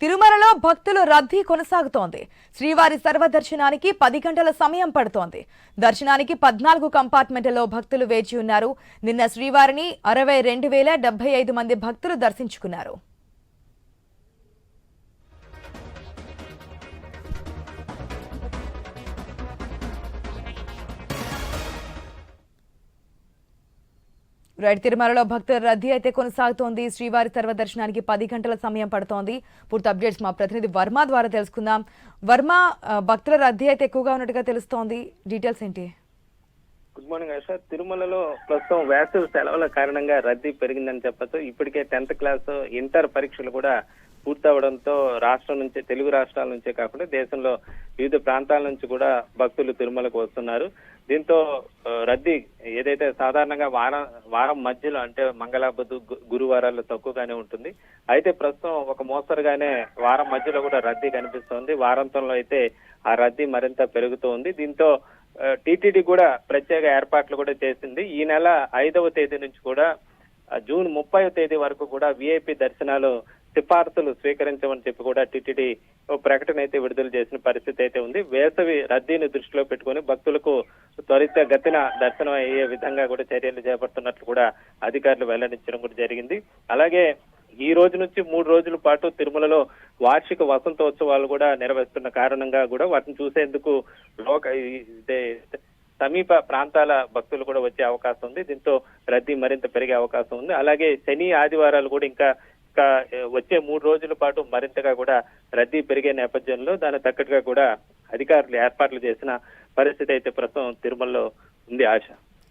తిరుమలలో భక్తుల రద్దీ కొనసాగుతోంది. శ్రీవారి సర్వదర్శనానికి పది గంటల సమయం పడుతోంది. దర్శనానికి పద్నాలుగు కంపార్ట్మెంట్లలో భక్తులు వేచి ఉన్నారు. నిన్న శ్రీవారిని అరవై రెండు వేల డెబ్బై ఐదు మంది భక్తులు దర్శించుకున్నారు. రైట్ తిరుమలలో భక్తుల రద్దీ అయితే కొనసాగుతోంది. శ్రీవారి సర్వ దర్శనానికి పది గంటల సమయం పడుతోంది. పూర్తి అప్డేట్స్ మా ప్రతినిధి వర్మ ద్వారా తెలుసుకుందాం. వర్మ భక్తుల రద్దీ అయితే ఎక్కువగా ఉన్నట్టుగా తెలుస్తోంది. డీటెయిల్స్ ఏంటి? గుడ్ మార్నింగ్ ఆశ తిరుమలలో ప్రస్తుతం వేసవి సెలవుల కారణంగా రద్దీ పెరిగిందని చెప్పచ్చు. ఇప్పటికే టెన్త్ క్లాస్ ఇంటర్ పరీక్షలు కూడా పూర్తవడంతో రాష్ట్రం నుంచి తెలుగు రాష్ట్రాల నుంచే కాకుండా దేశంలో వివిధ ప్రాంతాల నుంచి కూడా భక్తులు తిరుమలకు వస్తున్నారు. దీంతో రద్దీ ఏదైతే సాధారణంగా వారం వారం మధ్యలో అంటే మంగళ బుధు గు- గురువారాల్లో తక్కువగానే ఉంటుంది. అయితే ప్రస్తుతం ఒక మోస్తరుగానే వారం మధ్యలో కూడా రద్దీ కనిపిస్తోంది. వారాంతంలో అయితే ఆ రద్దీ మరింత పెరుగుతోంది దీంతో టీటీడీ కూడా ప్రత్యేక ఏర్పాట్లు కూడా చేసింది. ఈ నెల ఐదవ తేదీ నుంచి కూడా జూన్ ముప్పై తేదీ వరకు కూడా విఐపి దర్శనాలు సిఫార్సులు స్వీకరించమని చెప్పి కూడా టీటీడీ ప్రకటన అయితే విడుదల చేసిన పరిస్థితి అయితే ఉంది. వేసవి రద్దీని దృష్టిలో పెట్టుకొని భక్తులకు త్వరిత గతిన దర్శనం అయ్యే విధంగా కూడా చర్యలు చేపడుతున్నట్లు కూడా అధికారులు వెల్లడించడం కూడా జరిగింది. అలాగే ఈ రోజు నుంచి మూడు రోజుల పాటు తిరుమలలో వార్షిక వసంతోత్సవాలు కూడా నిర్వహిస్తున్న కారణంగా కూడా వాటిని చూసేందుకు లోక సమీప ప్రాంతాల భక్తులు కూడా వచ్చే అవకాశం ఉంది. దీంతో రద్దీ మరింత పెరిగే అవకాశం ఉంది. అలాగే శని ఆదివారాలు కూడా ఇంకా ఇంకా వచ్చే మూడు రోజుల పాటు మరింతగా కూడా రద్దీ పెరిగే నేపథ్యంలో దానికి తగ్గట్టుగా కూడా అధికారులు ఏర్పాట్లు చేసిన పరిస్థితి అయితే ప్రస్తుతం తిరుమలలో ఉంది ఆశ.